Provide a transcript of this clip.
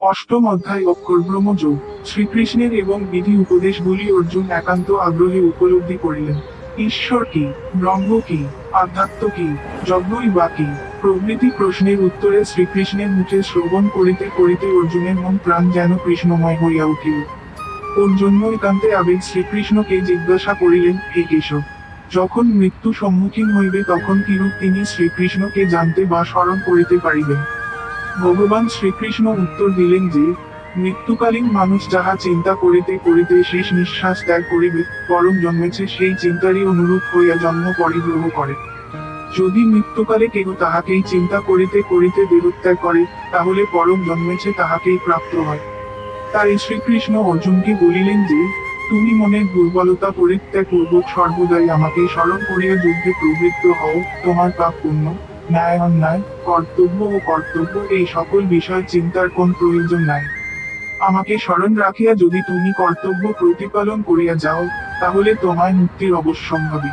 অষ্টম অধ্যায় অক্ষর ব্রহ্মযোগ শ্রীকৃষ্ণের এবং বিধি উপদেশগুলি অর্জুন একান্ত আগ্রহে উপলব্ধি করিলেন। ঈশ্বর কি, ব্রহ্ম কি, আধ্যাত্ম কি, যজ্ঞই বা কি? প্রভৃতি প্রশ্নের উত্তরে শ্রীকৃষ্ণের মুখে শ্রবণ করিতে করিতে অর্জুনের মন প্রাণ যেন কৃষ্ণময় হইয়া উঠিল। ওর জন্য একান্তে আবেগ শ্রীকৃষ্ণকে জিজ্ঞাসা করিলেন, হে কেশব, যখন মৃত্যু সম্মুখীন হইবে তখন কিরূপ তিনি শ্রীকৃষ্ণকে জানতে বা স্মরণ করিতে পারিবেন? ভগবান শ্রীকৃষ্ণ উত্তর দিলেন যে, মৃত্যুকালীন মানুষ যাহা চিন্তা করিতে করিতে শেষ নিঃশ্বাস ত্যাগ করিবে, পরম জন্মেছে সেই চিন্তারই অনুরূপ হইয়া জন্ম পরিগ্রহ করে। যদি মৃত্যুকালে কেউ তাহাকেই চিন্তা করিতে করিতে দেহত্যাগ করে, তাহলে পরম জন্মেছে তাহাকেই প্রাপ্ত হয়। তাই শ্রীকৃষ্ণ অর্জুনকে বলিলেন যে, তুমি মনের দুর্বলতা পরিত্যাগ পূর্বক সর্বদাই আমাকে স্মরণ করিয়া যুদ্ধে প্রবৃত্ত হও, তোমার পাপ পুণ্য। ন্যায় অন্যায় কর্তব্য ও কর্তব্য এই সকল বিষয় চিন্তার কোন প্রয়োজন নাই। আমাকে স্মরণ রাখিয়া যদি তুমি কর্তব্য প্রতিপালন করিয়া যাও, তাহলে তোমায় মুক্তির অবশ্যম্ভাবী।